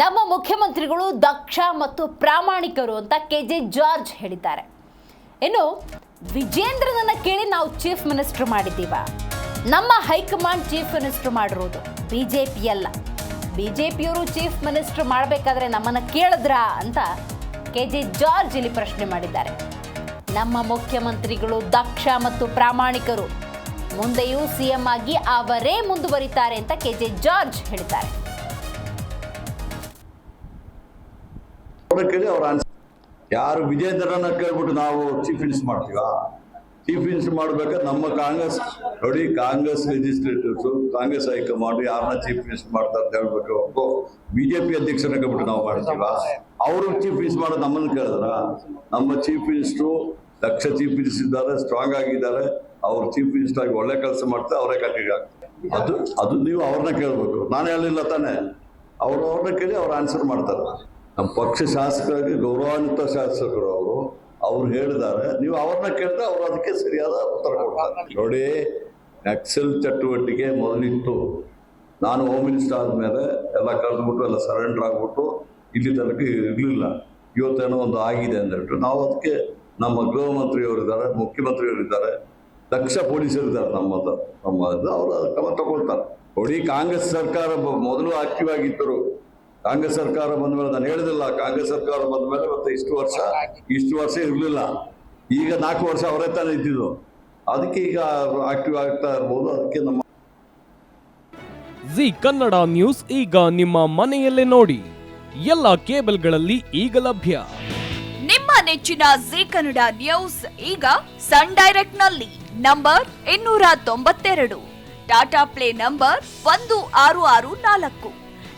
ನಮ್ಮ ಮುಖ್ಯಮಂತ್ರಿಗಳು ದಕ್ಷ ಮತ್ತು ಪ್ರಾಮಾಣಿಕರು ಅಂತ ಕೆ ಜೆ ಜಾರ್ಜ್ ಹೇಳಿದ್ದಾರೆ. ಇನ್ನು ವಿಜೇಂದ್ರನನ್ನ ಕೇಳಿ ನಾವು ಚೀಫ್ ಮಿನಿಸ್ಟರ್ ಮಾಡಿದ್ದೀವ. ನಮ್ಮ ಹೈಕಮಾಂಡ್ ಚೀಫ್ ಮಿನಿಸ್ಟರ್ ಮಾಡಿರೋದು ಬಿ ಜೆ ಪಿ ಅಲ್ಲ. ಬಿ ಜೆ ಪಿಯವರು ಚೀಫ್ ಮಿನಿಸ್ಟರ್ ಮಾಡಬೇಕಾದ್ರೆ ನಮ್ಮನ್ನ ಕೇಳಿದ್ರಾ ಅಂತ ಕೆ ಜೆ ಜಾರ್ಜ್ ಇಲ್ಲಿ ಪ್ರಶ್ನೆ ಮಾಡಿದ್ದಾರೆ. ನಮ್ಮ ಮುಖ್ಯಮಂತ್ರಿಗಳು ದಕ್ಷ ಮತ್ತು ಪ್ರಾಮಾಣಿಕರು. ಮುಂದೆಯೂ ಸಿಎಂ ಆಗಿ ಅವರೇ ಮುಂದುವರಿತಾರೆ ಅಂತ ಕೆ ಜೆ ಜಾರ್ಜ್ ಹೇಳಿದ್ದಾರೆ. ಅವ್ರ ಕೇಳಿ ಅವ್ರ ಆನ್ಸರ್ ಯಾರು ವಿಜೇಂದ್ರನ ಕೇಳ್ಬಿಟ್ಟು ನಾವು ಚೀಫ್ ಮಿನಿಸ್ಟರ್ ಮಾಡ್ತೀವ? ಚೀಫ್ ಮಿನಿಸ್ಟರ್ ಮಾಡ್ಬೇಕಾದ್ರೆ ನಮ್ಮ ಕಾಂಗ್ರೆಸ್, ನೋಡಿ Congress legislators Congress high command ಯಾರನ್ನ ಚೀಫ್ ಮಿನಿಸ್ಟರ್ ಮಾಡ್ತಾರೆ ಅಂತ ಹೇಳ್ಬೇಕು ಜೆ ಬಿಜೆಪಿ ಅಧ್ಯಕ್ಷರನ್ನ ಕೇಳ್ಬಿಟ್ಟು ನಾವು ಮಾಡ್ತೀವ? ಅವರು ಚೀಫ್ ಮಿನಿಸ್ಟರ್ ಮಾಡೋದು ನಮ್ಮನ್ನು ಕೇಳಿದ್ರ? ನಮ್ಮ ಚೀಫ್ ಮಿನಿಸ್ಟ್ರು ದಕ್ಷ ಚೀಫ್ ಮಿನಿಸ್ಟರ್ ಇದ್ದಾರೆ ಸ್ಟ್ರಾಂಗ್ ಆಗಿದ್ದಾರೆ. ಅವ್ರು ಚೀಫ್ ಮಿನಿಸ್ಟರ್ ಆಗಿ ಒಳ್ಳೆ ಕೆಲಸ ಮಾಡ್ತಾರೆ, ಅವರೇ ಆಗ್ತಾರೆ. ಅದು ಅದು ನೀವು ಅವ್ರನ್ನ ಕೇಳಬೇಕು. ನಾನು ಹೇಳಿಲ್ಲ ತಾನೆ. ಅವರು ಅವ್ರನ್ನ ಕೇಳಿ ಅವ್ರು ಆನ್ಸರ್ ಮಾಡ್ತಾರೆ. ನಮ್ಮ ಪಕ್ಷ ಶಾಸಕರಾಗಿ ಗೌರವಾನ್ವಿತ ಶಾಸಕರು ಅವರು, ಅವ್ರು ಹೇಳಿದ್ದಾರೆ. ನೀವು ಅವ್ರನ್ನ ಕೇಳಿದ್ರೆ ಅವ್ರು ಅದಕ್ಕೆ ಸರಿಯಾದ ಉತ್ತರ ಕೊಡ್ತಾರೆ. ನೋಡಿ, ನಕ್ಸಲ್ ಚಟುವಟಿಕೆ ಮೊದಲಿತ್ತು. ನಾನು ಹೋಮ್ ಮಿನಿಸ್ಟರ್ ಆದಮೇಲೆ ಎಲ್ಲ ಕಳೆದ್ಬಿಟ್ಟು ಎಲ್ಲ ಸರೆಂಡರ್ ಆಗಿಬಿಟ್ಟು ಇಲ್ಲಿ ತನಕ ಇರಲಿಲ್ಲ. ಇವತ್ತೇನೋ ಒಂದು ಆಗಿದೆ ಅಂದ್ಬಿಟ್ಟು ನಾವು ಅದಕ್ಕೆ ನಮ್ಮ ಗೃಹ ಮಂತ್ರಿಯವರಿದ್ದಾರೆ ಮುಖ್ಯಮಂತ್ರಿಯವರಿದ್ದಾರೆ ದಕ್ಷ ಪೊಲೀಸರಿದ್ದಾರೆ ನಮ್ಮ ನಮ್ಮ ಅವರು ಕ್ರಮ ತಗೊಳ್ತಾರೆ. ನೋಡಿ, ಕಾಂಗ್ರೆಸ್ ಸರ್ಕಾರ ಮೊದಲು ಆಕ್ಟಿವ್ ಆಗಿದ್ದರು. ಕಾಂಗ್ರೆಸ್ ಸರ್ಕಾರ ಬಂದ ಮೇಲೆ ನಾನು ಹೇಳಿದಿಲ್ಲ ಕಾಂಗ್ರೆಸ್ ಸರ್ಕಾರ ಬಂದ ಮೇಲೆ ಮತ್ತೆ ಇಷ್ಟು ವರ್ಷ ಇಷ್ಟು ವರ್ಷ ಇರಲಿಲ್ಲ. ಈಗ ನಾಲ್ಕು ವರ್ಷ ಅವರೇ ತಾನೇ ಇದ್ದಿದ್ದು. ಅದಕ್ಕೆ ಈಗ ಆಕ್ಟಿವ್ ಆಗ್ತಾ ಇರ್ಬೋದು ಅದಕ್ಕೆ ನಮ್ಮ ಜಿ ಕನ್ನಡ ನ್ಯೂಸ್ ಈಗ ನಿಮ್ಮ ಮನೆಯಲ್ಲೇ ನೋಡಿ. ಎಲ್ಲ ಕೇಬಲ್ಗಳಲ್ಲಿ ಈಗ ಲಭ್ಯ. ನಿಮ್ಮ ನೆಚ್ಚಿನ ಜಿ ಕನ್ನಡ ನ್ಯೂಸ್ ಈಗ ಸನ್ ಡೈರೆಕ್ಟ್ನಲ್ಲಿ ನಂಬರ್ ಇನ್ನೂರ ತೊಂಬತ್ತೆರಡು. ಟಾಟಾ ಪ್ಲೇ ನಂಬರ್ ಒಂದು ಆರು ಆರು ನಾಲ್ಕು.